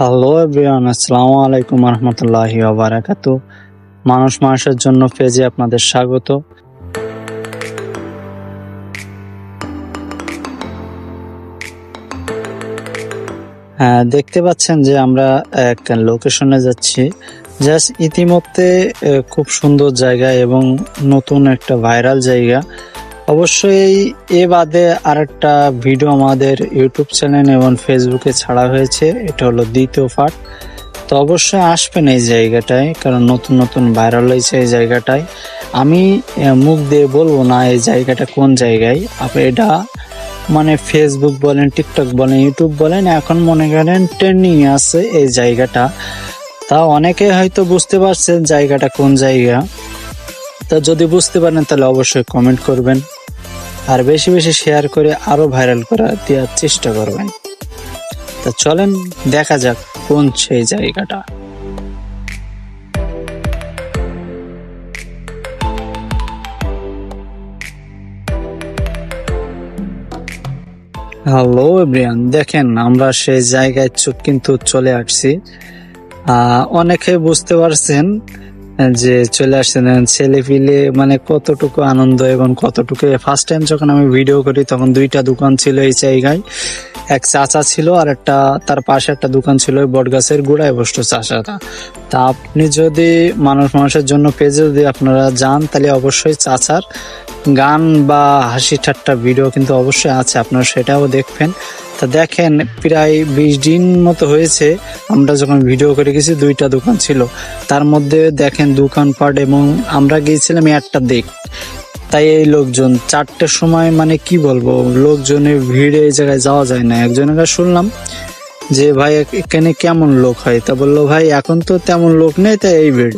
Hello everyone আসসালামু আলাইকুম রহমতুল্লাহি ওবারাকাতু মানুষ মানুষের জন্য পেজে আপনাদের স্বাগত। হ্যাঁ দেখতে পাচ্ছেন যে আমরা এক লোকেশনে যাচ্ছি। জাস্ট ইতিমধ্যে খুব সুন্দর জায়গা এবং নতুন একটা ভাইরাল জায়গা। অবশ্যই এ বাদে আরেকটা ভিডিও আমাদের ইউটিউব চ্যানেল এবং ফেসবুকে ছাড়া হয়েছে। এটা হলো দ্বিতীয় পার্ট তো অবশ্যই আসবেন এই জায়গাটায়, কারণ নতুন নতুন ভাইরাল হয়েছে এই জায়গাটায়। আমি মুখ দিয়ে বলব না এই জায়গাটা কোন জায়গায়। আপনি এটা মানে ফেসবুক বলেন টিকটক বলেন ইউটিউব বলেন, এখন মনে করেন ট্রেন্ডিং আছে এই জায়গাটা। তা অনেকে হয়তো বুঝতে পারছেন জায়গাটা কোন জায়গা। তা যদি বুঝতে পারেন তাহলে অবশ্যই কমেন্ট করবেন। আর বেশি বেশি শেয়ার করে আরও ভাইরাল করা দেওয়ার চেষ্টা করবেন। তা চলেন, দেখা যাক কোন সেই জায়গাটা। হ্যালো এভরিয়ান দেখেন আমরা সেই জায়গায় কিন্তু চলে আসছি। অনেকে বুঝতে পারছেন যে চলে আসছেন ছেলে পিলে মানে কতটুকু আনন্দ এবং কতটুকু? ফার্স্ট টাইম যখন আমি ভিডিও করি, তখন দুইটা দোকান ছিল এই জায়গায়। এক চাচা ছিল আর একটা, তার পাশে একটা দোকান ছিল বটগাছের গোড়ায় বসতো চাচাটা। তা আপনি যদি মানুষ মানুষের জন্য পেজে যদি আপনারা যান, তাহলে অবশ্যই চাচার গান বা হাসি ঠাট্টা ভিডিও কিন্তু অবশ্যই আছে, আপনারা সেটাও দেখবেন। তা দেখেন, প্রায় বিশ দিন মতো হয়েছে, আমরা যখন ভিডিও করে গেছি, দুইটা দোকান ছিল। তার মধ্যে দেখেন দোকানপাট এবং আমরা গিয়েছিলাম একটা দিক। তাই এই লোকজন, চারটের সময় মানে কি বলব, লোকজনের ভিড়ে এই জায়গায় যাওয়া যায় না। একজনের কাছে শুনলাম যে, ভাই, এখানে কেমন লোক হয়? তা বলল, ভাই, এখন তো তেমন লোক নেই, তাই এই ভিড়।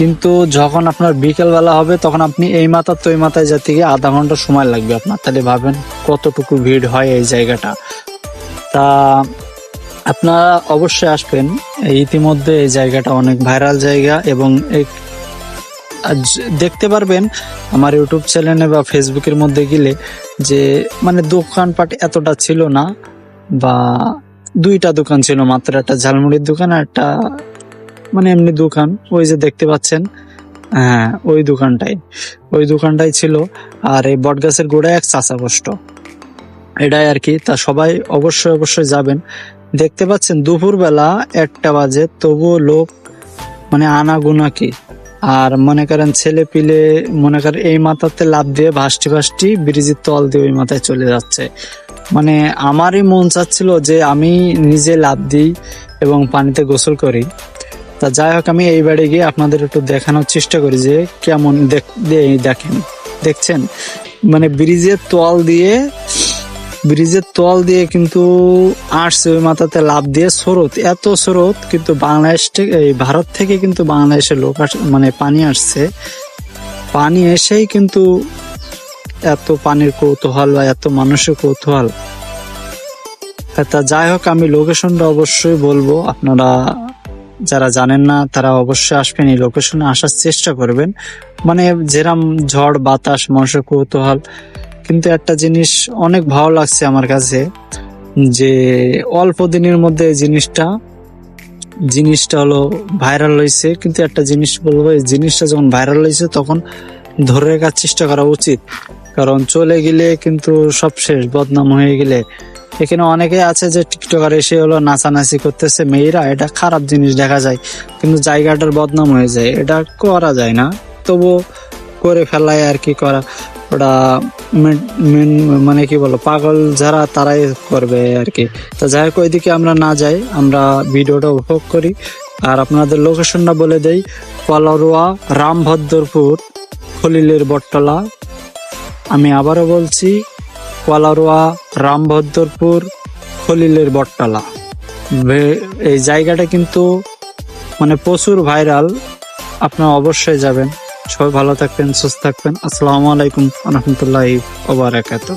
কিন্তু যখন আপনার বিকেল বেলা হবে, তখন আপনি এই মাথা তো ওই মাথায় যেতে গিয়ে আধা ঘণ্টা সময় লাগবে আপনার। তাহলে ভাবেন কতটুকু ভিড় হয় এই জায়গাটা। তা আপনারা অবশ্যই আসবেন। ইতিমধ্যে এই জায়গাটা অনেক ভাইরাল জায়গা এবং এই দেখতে পারবেন আমার ইউটিউব চ্যানেলে বা ফেসবুকের মধ্যে গেলে যে মানে দোকানপাট এতটা ছিল না বা দুইটা দোকান ছিল মাত্র, একটা ঝালমুড়ির দোকান আর একটা মানে এমনি দোকান, ওই যে দেখতে পাচ্ছেন হ্যাঁ ওই দোকানটাই। ওই দোকানটাই ছিল, আর এই বটগাছের গোড়ায় এক চাচা বসত এটাই আর কি, তা সবাই অবশ্যই অবশ্যই যাবেন। দেখতে পাচ্ছেন, দুপুরবেলা একটা বাজে, তবুও লোক মানে আনাগুনা কি। আর মনে করেন ছেলে পিলে, মনে করেন এই মাথাতে লাভ দিয়ে ভাসটি ভাসটি ব্রিজের তল দিয়ে ওই মাথায় চলে যাচ্ছে। মানে আমারই মন চাচ্ছিল যে আমি নিজে লাভ দিই এবং পানিতে গোসল করি। তা যাই হোক, আমি এই বাড়ি গিয়ে আপনাদের একটু দেখানোর চেষ্টা করি যে কেমন দেখেন, দেখছেন? মানে ব্রিজের তল দিয়ে, ব্রিজের তল দিয়ে কিন্তু আসছে, ওই মাথাতে লাভ দিয়ে স্রোত, এত স্রোত কিন্তু বাংলাদেশ থেকে, এই ভারত থেকে কিন্তু বাংলাদেশের লোক মানে পানি আসছে। পানি এসেই কিন্তু এত পানির কৌতূহল বা এত মানুষের কৌতূহল। তা যাই হোক, আমি লোকেশনটা অবশ্যই বলব, আপনারা যারা জানেন না, তারা অবশ্যই আসবেন, এই লোকেশনে আসার চেষ্টা করবেন। মানে যেরাম ঝড়, বাতাস মানুষের কৌতূহল, কিন্তু একটা জিনিস অনেক ভালো লাগছে আমার কাছে, যে অল্প দিনের মধ্যে জিনিসটা জিনিসটা হলো ভাইরাল হয়েছে, কিন্তু একটা জিনিস বলব জিনিসটা যখন ভাইরাল হয়েছে, তখন ধরে রাখার চেষ্টা করা উচিত। কারণ চলে গেলে কিন্তু সব শেষ, বদনাম হয়ে গেলে এখানে অনেকে আছে যে টিকটকার এসে হলো নাচানাচি করতেছে, মেয়েরা, এটা খারাপ জিনিস দেখা যায়। কিন্তু জায়গাটার বদনাম হয়ে যায়। এটা করা যায় না। তবু করে ফেলায় আর কি করা। ওটা মেন- মানে কি বলো পাগল যারা তারাই করবে আর কি। তো যাই হোক, ওইদিকে আমরা না যাই। আমরা ভিডিওটা উপভোগ করি। আর আপনাদের লোকেশনটা বলে দেই। কলারোয়া রামভদ্রপুর, খলিলের বটতলা। আমি আবারও বলছি কলারোয়া রামভদ্রপুর খলিলের বটতলা। এই জায়গাটা কিন্তু মানে প্রচুর ভাইরাল। আপনারা অবশ্যই যাবেন। সবাই ভালো থাকবেন, সুস্থ থাকবেন। আসসালামু আলাইকুম রহমতুল্লাহ ওবরাকাতুহ